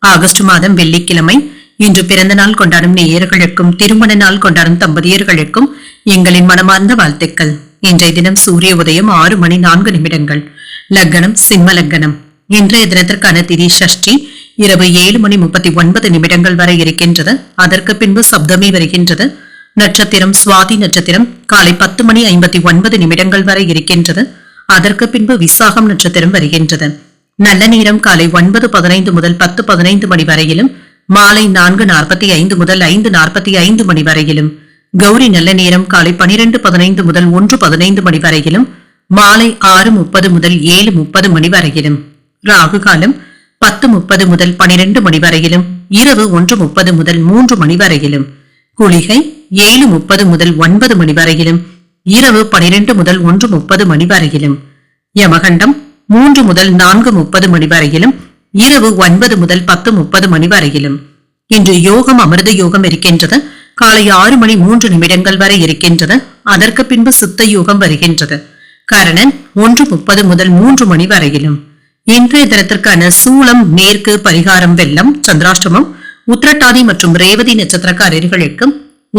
August மாதம் வெள்ளிக்கிழமை. இன்று பிறந்த நாள் கொண்டாடும் நேயர்களுக்கும் திருமண நாள் கொண்டாடும் தம்பதியர்களுக்கும் எங்களின் மனமார்ந்த வாழ்த்துக்கள். இன்றைய தினம் சூரிய உதயம் ஆறு மணி நான்கு நிமிடங்கள். லக்னம் சிம்ம லக்னம். இன்றைய தினத்திற்கான திதி சஷ்டி இரவு ஏழு மணி முப்பத்தி ஒன்பது நிமிடங்கள் வரை இருக்கின்றது. அதற்கு பின்பு சப்தமி வருகின்றது. நட்சத்திரம் சுவாதி நட்சத்திரம் காலை பத்து மணி ஐம்பத்தி ஒன்பது நிமிடங்கள் வரை இருக்கின்றது. அதற்கு பின்பு விசாகம் நட்சத்திரம் வருகின்றது. நல்ல நேரம் காலை ஒன்பது பதினைந்து முதல் பத்து பதினைந்து மணி வரையிலும் மாலை நான்கு நாற்பத்தி ஐந்து முதல் ஐந்து நாற்பத்தி ஐந்து மணி வரையிலும் கௌரி நல்ல நேரம் காலை பனிரெண்டு பதினைந்து முதல் ஒன்று பதினைந்து மணி வரையிலும் மாலை ஆறு முப்பது முதல் ஏழு முப்பது மணி வரையிலும் ராகு காலம் பத்து முப்பது முதல் பனிரெண்டு மணி வரையிலும் இரவு ஒன்று முப்பது முதல் மூன்று மணி வரையிலும் குளிகை ஏழு முப்பது முதல் ஒன்பது மணி வரையிலும் இரவு பனிரெண்டு முதல் ஒன்று முப்பது மணி வரையிலும் யமகண்டம் மூன்று முதல் நான்கு முப்பது மணி வரையிலும் இரவு ஒன்பது முதல் பத்து முப்பது மணி வரையிலும். இன்று யோகம் அமிர்த யோகம் இருக்கின்றது. காலை ஆறு மணி மூன்று நிமிடங்கள் வரை இருக்கின்றது. அதற்கு பின்பு சித்த யோகம் வருகின்றது. கரணன் ஒன்று முப்பது முதல் மூன்று மணி வரையிலும். இன்றைய தினத்திற்கான சூளம் மேற்கு பரிகாரம் வெள்ளம் சந்திராஷ்டமம் உத்திரட்டாதி மற்றும் ரேவதி நட்சத்திரக்காரர்களுக்கு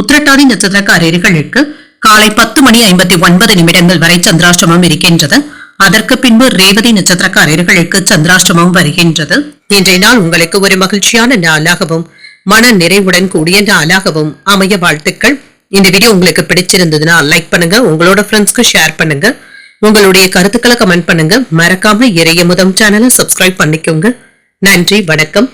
உத்திரட்டாதி நட்சத்திரக்காரர்களுக்கு காலை பத்து மணி ஐம்பத்தி ஒன்பது நிமிடங்கள் வரை சந்திராஷ்டமம் இருக்கின்றது. அதற்கு பின்பு ரேவதி நட்சத்திரக்காரர்களுக்கு சந்திராஷ்டமம் வருகின்றது. இன்றைய நாள் உங்களுக்கு ஒரு மகிழ்ச்சியான நாளாகவும் மன நிறைவுடன் கூடிய நாளாகவும் அமைய வாழ்த்துக்கள். இந்த வீடியோ உங்களுக்கு பிடிச்சிருந்ததுன்னா லைக் பண்ணுங்க உங்களோட ஃப்ரெண்ட்ஸ்க்கு ஷேர் பண்ணுங்க. உங்களுடைய கருத்துக்களை கமெண்ட் பண்ணுங்க. மறக்காம இறைய முதம் சேனலை சப்ஸ்கிரைப் பண்ணிக்கோங்க. நன்றி வணக்கம்.